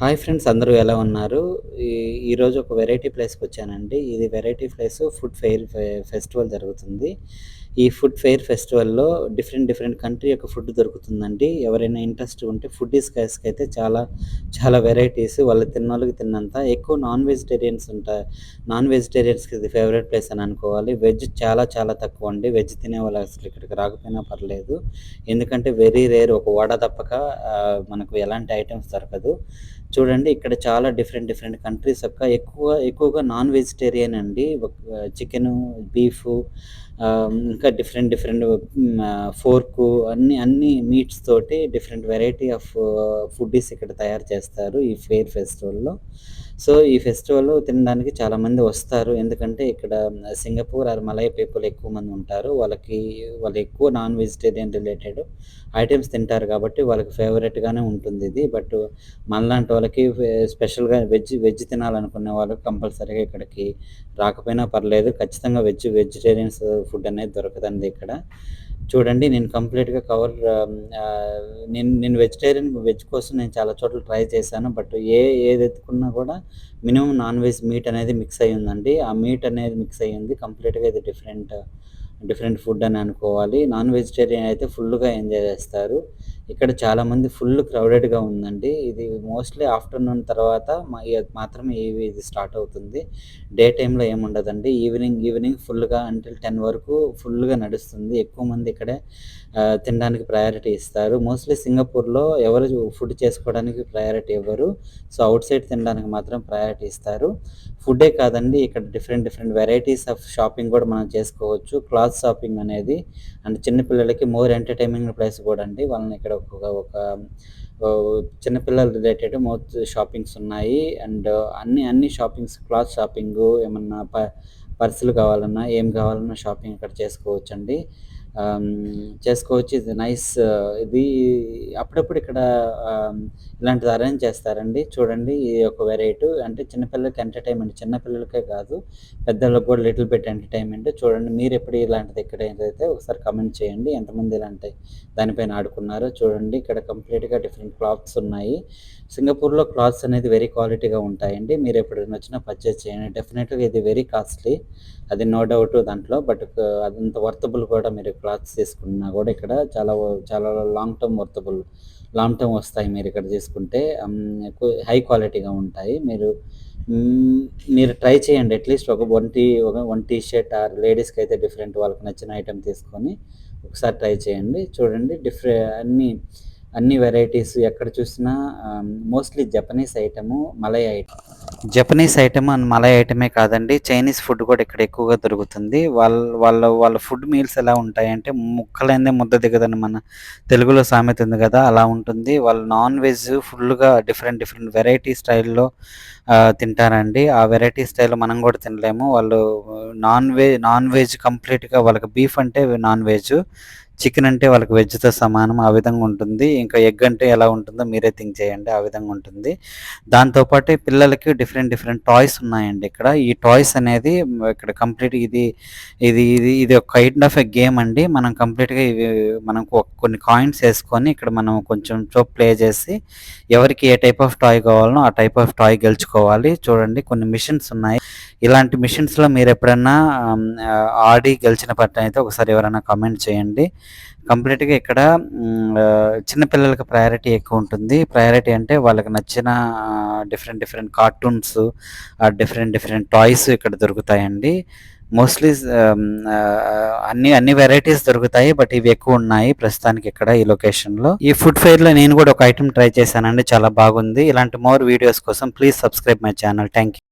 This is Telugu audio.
హాయ్ ఫ్రెండ్స్ అందరూ ఎలా ఉన్నారు? ఈ ఈరోజు ఒక వెరైటీ ప్లేస్కి వచ్చానండి. ఇది variety place food fair festival జరుగుతుంది. ఈ ఫుడ్ ఫెయిర్ ఫెస్టివల్లో డిఫరెంట్ డిఫరెంట్ కంట్రీ యొక్క ఫుడ్ దొరుకుతుందండి. ఎవరైనా ఇంట్రెస్ట్ ఉంటే ఫుడ్డీస్ గైస్కి అయితే చాలా చాలా వెరైటీస్ వాళ్ళు తిన్న వాళ్ళకి తిన్నంత. ఎక్కువ నాన్ వెజిటేరియన్స్ ఉంటాయి నాన్ వెజిటేరియన్స్కి ఇది ఫేవరెట్ ప్లేస్ అని అనుకోవాలి. వెజ్ చాలా చాలా తక్కువ అండి. వెజ్ తినే వాళ్ళు అసలు ఇక్కడికి రాకపోయినా పర్లేదు. ఎందుకంటే వెరీ రేర్ ఒక వడ తప్పక మనకు ఎలాంటి ఐటమ్స్ దొరకదు. చూడండి ఇక్కడ చాలా డిఫరెంట్ డిఫరెంట్ కంట్రీస్ యొక్క ఎక్కువ ఎక్కువగా నాన్ వెజిటేరియన్ అండి. చికెను బీఫ్ ఇంకా డిఫరెంట్ డిఫరెంట్ ఫోర్కు అన్ని అన్ని మీట్స్ తోటి డిఫరెంట్ వెరైటీ ఆఫ్ ఫుడ్డీస్ ఇక్కడ తయారు చేస్తారు ఈ ఫెయిర్ ఫెస్టివల్లో సో ఈ ఫెస్టివల్ తినడానికి చాలామంది వస్తారు. ఎందుకంటే ఇక్కడ సింగపూర్ ఆర్ మలయ పీపుల్ ఎక్కువ మంది ఉంటారు. వాళ్ళకి వాళ్ళు ఎక్కువ నాన్ వెజిటేరియన్ రిలేటెడ్ ఐటమ్స్ తింటారు కాబట్టి వాళ్ళకి ఫేవరెట్గానే ఉంటుంది ఇది. బట్ మనలాంటి వాళ్ళకి స్పెషల్గా వెజ్ వెజ్ తినాలనుకునే వాళ్ళకి కంపల్సరీగా ఇక్కడికి రాకపోయినా పర్లేదు. ఖచ్చితంగా వెజ్ వెజిటేరియన్స్ ఫుడ్ అనేది దొరకదండి ఇక్కడ. చూడండి నేను కంప్లీట్గా కవర్ నేను నేను వెజిటేరియన్ వెజ్ కోసం నేను చాలా చోట్ల ట్రై చేశాను. బట్ ఏ ఏది ఎత్తుకున్నా కూడా మినిమం నాన్ వెజ్ మీట్ అనేది మిక్స్ అయ్యి ఉందండి. ఆ మీట్ అనేది మిక్స్ అయ్యింది కంప్లీట్గా ఇది డిఫరెంట్ డిఫరెంట్ ఫుడ్ అని అనుకోవాలి. నాన్ వెజిటేరియన్ అయితే ఫుల్గా ఎంజాయ్ చేస్తారు. ఇక్కడ చాలామంది ఫుల్ క్రౌడెడ్గా ఉందండి. ఇది మోస్ట్లీ ఆఫ్టర్నూన్ తర్వాత మాత్రమే ఇవి ఇది స్టార్ట్ అవుతుంది. డే టైంలో ఏముండదండి ఈవినింగ్ ఈవినింగ్ ఫుల్గా అంటిల్ టెన్ వరకు ఫుల్గా నడుస్తుంది. ఎక్కువ మంది ఇక్కడే తినడానికి ప్రయారిటీ ఇస్తారు. మోస్ట్లీ సింగపూర్లో ఎవరు ఫుడ్ చేసుకోవడానికి ప్రయారిటీ ఇవ్వరు సో అవుట్ సైడ్ తినడానికి మాత్రం ప్రయారిటీ ఇస్తారు. ఫుడ్డే కాదండి. ఇక్కడ different different varieties of shopping కూడా మనం చేసుకోవచ్చు. క్లాత్ క్లాత్ షాపింగ్ అనేది అండ్ చిన్నపిల్లలకి మోర్ ఎంటర్టైన్మెంట్ ప్లేస్ కూడా అండి. వాళ్ళని ఇక్కడ ఒక ఒక చిన్నపిల్లల రిలేటెడ్ మోర్ షాపింగ్స్ ఉన్నాయి. అండ్ అన్ని అన్ని షాపింగ్స్ క్లాత్ షాపింగ్ ఏమన్నా ప పర్సులు కావాలన్నా ఏం కావాలన్నా షాపింగ్ ఇక్కడ చేసుకోవచ్చు అండి చేసుకోవచ్చు. ఇది నైస్ ఇది అప్పుడప్పుడు ఇక్కడ ఇలాంటిది అరేంజ్ చేస్తారండి. చూడండి ఇది ఒక వెరైటీ. అంటే చిన్నపిల్లలకి ఎంటర్టైన్మెంట్ చిన్నపిల్లలకే కాదు పెద్దలకు కూడా లిటిల్ బిట్ ఎంటర్టైన్మెంట్. చూడండి మీరు ఎప్పుడు ఇలాంటిది ఇక్కడ ఏదైతే ఒకసారి కమెంట్ చేయండి. ఎంతమంది ఇలాంటి దానిపైన ఆడుకున్నారో చూడండి. ఇక్కడ కంప్లీట్గా డిఫరెంట్ క్లాత్స్ ఉన్నాయి. సింగపూర్లో క్లాత్స్ అనేది వెరీ క్వాలిటీగా ఉంటాయండి. మీరు ఎప్పుడైనా వచ్చినా పర్చేస్ చేయండి. డెఫినెట్గా ఇది వెరీ కాస్ట్లీ. అది నో డౌట్ దాంట్లో. బట్ అదంత వర్తబుల్ కూడా మీరు క్లాత్స్ తీసుకున్నా కూడా ఇక్కడ చాలా చాలా long term worthable long term వస్తాయి మీరు ఇక్కడ తీసుకుంటే. Um, హై క్వాలిటీగా ఉంటాయి. మీరు మీరు ట్రై చేయండి. అట్లీస్ట్ ఒక వన్ టీ ఒక వన్ టీ షర్ట్ ఆర్ లేడీస్కి అయితే డిఫరెంట్ వాళ్ళకి నచ్చిన ఐటెం తీసుకొని ఒకసారి ట్రై చేయండి. చూడండి డిఫరె అన్నీ అన్ని వెరైటీస్ ఎక్కడ చూసినా mostly Japanese item Malay item Japanese item and Malay ఐటమే కాదండి. చైనీస్ ఫుడ్ కూడా ఇక్కడ ఎక్కువగా దొరుకుతుంది. వాళ్ళ వాళ్ళ వాళ్ళ ఫుడ్ మీల్స్ ఎలా ఉంటాయంటే ముక్కలైందే ముద్ద దిగదని మన తెలుగులో సామెత ఉంది కదా అలా ఉంటుంది. వాళ్ళు నాన్ వెజ్ ఫుల్గా డిఫరెంట్ డిఫరెంట్ వెరైటీ స్టైల్లో తింటారండి. ఆ వెరైటీ స్టైల్ మనం కూడా తినలేము. వాళ్ళు నాన్ వెజ్ నాన్ వెజ్ కంప్లీట్గా వాళ్ళకి బీఫ్ అంటే నాన్ వెజ్ చికెన్ అంటే వాళ్ళకి వెజ్తో సమానం ఆ విధంగా ఉంటుంది. ఇంకా ఎగ్ అంటే ఎలా ఉంటుందో మీరే థింక్ చేయండి ఆ విధంగా ఉంటుంది. దాంతోపాటు పిల్లలకి డిఫరెంట్ డిఫరెంట్ టాయ్స్ ఉన్నాయండి ఇక్కడ. ఈ టాయ్స్ అనేది ఇక్కడ కంప్లీట్ ఇది ఇది ఇది ఇది ఒక కైండ్ ఆఫ్ ఎ గేమ్ అండి. మనం కంప్లీట్గా ఇవి మనం కొన్ని కాయిన్స్ వేసుకొని ఇక్కడ మనం కొంచెం చోప్ ప్లే చేసి ఎవరికి ఏ టైప్ ఆఫ్ టాయ్ కావాలనో ఆ టైప్ ఆఫ్ టాయ్ గెలుచుకోవాలి. చూడండి కొన్ని మిషన్స్ ఉన్నాయి. ఇలాంటి మిషన్స్లో మీరు ఎప్పుడన్నా ఆడి గెలిచిన పట్ల అయితే ఒకసారి ఎవరైనా కామెంట్ చేయండి. కంప్లీట్గా ఇక్కడ చిన్నపిల్లలకి ప్రయారిటీ ఎక్కువ ఉంటుంది. ప్రయారిటీ అంటే వాళ్ళకి నచ్చిన different different cartoons different different toys ఇక్కడ దొరుకుతాయండి. మోస్ట్లీ అన్ని అన్ని వెరైటీస్ దొరుకుతాయి బట్ ఇవి ఎక్కువ ఉన్నాయి ప్రస్తుతానికి ఇక్కడ ఈ లొకేషన్లో. ఈ ఫుడ్ ఫెయిర్లో నేను కూడా ఒక ఐటమ్ ట్రై చేశానండి చాలా బాగుంది. ఇలాంటి మోర్ వీడియోస్ కోసం please subscribe my channel. Thank you